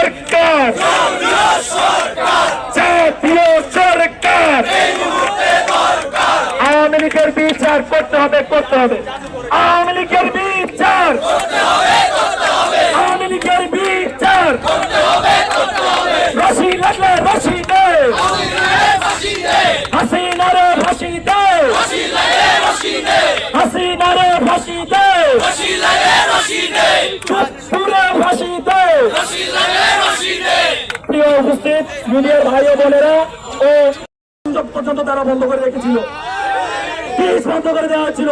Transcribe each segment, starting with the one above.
সরকার। জাতীয় সরকার। আওয়ামী লীগের বিচার করতে হবে করতে হবে। আওয়ামী লীগের বিচার। আওয়ামী লীগের বিচার। রশি লাগলে রশি দে। হাসিনারে ফাঁসি দে। হাসিনারে ফাঁসি দে। চুপুরে ফাঁসি দে। জুনিয়র ভাই ও বোনেরা, ও পর্যন্ত তারা বন্ধ করে রেখেছিল। পিস বন্ধ করে দেওয়া হয়েছিল।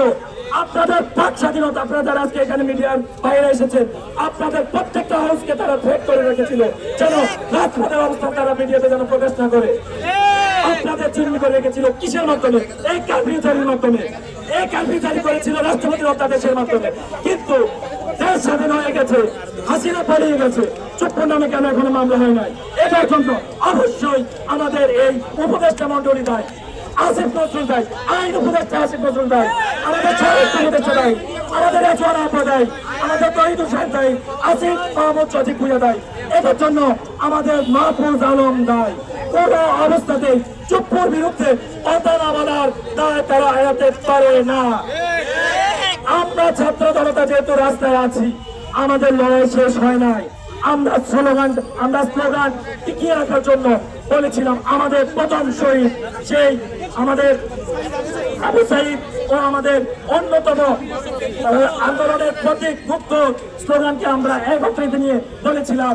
আপনাদের পাক স্বাধীনতা, আপনারা যারা আজকে এখানে মিডিয়ার বাইরে এসেছেন, আপনাদের প্রত্যেকটা হাউসকে তারা থ্রেট করে রেখেছিল। যেন রাজপথের অবস্থা তারা মিডিয়াতে যেন প্রকাশ না করে। আপনাদের চিহ্ন করে রেখেছিল কিসের মাধ্যমে? এই কার্ফিউ মাধ্যমে। এই কার্ফিউ করেছিল রাষ্ট্রপতির অধ্যাদেশের মাধ্যমে। কিন্তু দেশ স্বাধীন হয়ে গেছে, হাসিনা পালিয়ে গেছে। চুপ্পুর নামে কেন এখনও মামলা হয় নাই? এটার জন্য অবশ্যই আমাদের এই উপদেষ্টা মন্ডলী দেয়, আসিফ নজরুল দায়, আইন উপদেষ্টা আসিফ নজরুল দায়, আমাদের স্বরাষ্ট্র উপদেষ্টা দায়, আমাদের এজওয়ার দায়, আমাদের তহিদ সাহেব দেয়, আসিফ মাহমুদ সজিব ভুইয়া দায়। এটার জন্য আমাদের মাহফুজ আলম দায়। কোনো অবস্থাতেই চুপ্পুর বিরুদ্ধে অতানা বলার দায় তারা এড়াতে পারে না। আমরা ছাত্র জনতা যেহেতু রাস্তায় আছি, আমাদের লড়াই শেষ হয় নাই। আমরা স্লোগান আমরা স্লোগান টিকিয়ে রাখার জন্য বলেছিলাম আমাদের প্রথম শহীদ সেই আমাদের আবু সাইদ ও আমাদের অন্যতম আন্দোলনের প্রতীক মুক্ত স্লোগানকে আমরা একত্রিত নিয়ে বলেছিলাম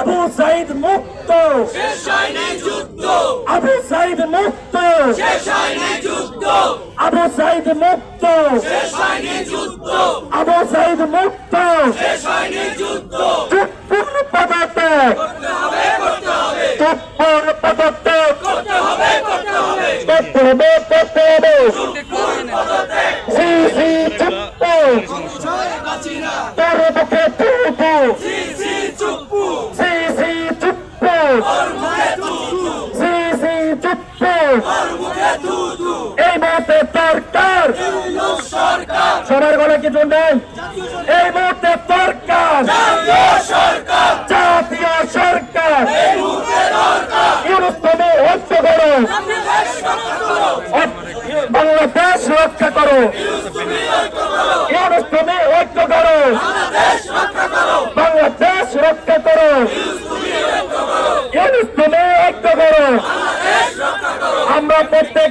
আবু সাইদ মুক্ত। আবু সাইদ মুক্ত। আবু সাইদ মুক্ত। আবু সাইদ মুক্ত। চুপ্পুর পদত্যাগ। চুপ্পুর পদত্যাগ। করতে হবে করতে হবে। সি সি চুপ্পু। তোর মুখে থুতু সি সি চুপ্পু। সি সি চুপ্পু। এই মুহূর্তে সরকার সবার গলা কিছু নেই? এই মুহূর্তে সরকার। জাতীয় সরকার। ইউরোপ ঐক্য করো। বাংলাদেশ রক্ষা করো। ইউরোপ তুমি ঐক্য করো। বাংলাদেশ রক্ষা করো। ইউরোপ তুমি ঐক্য করো। আমরা প্রত্যেক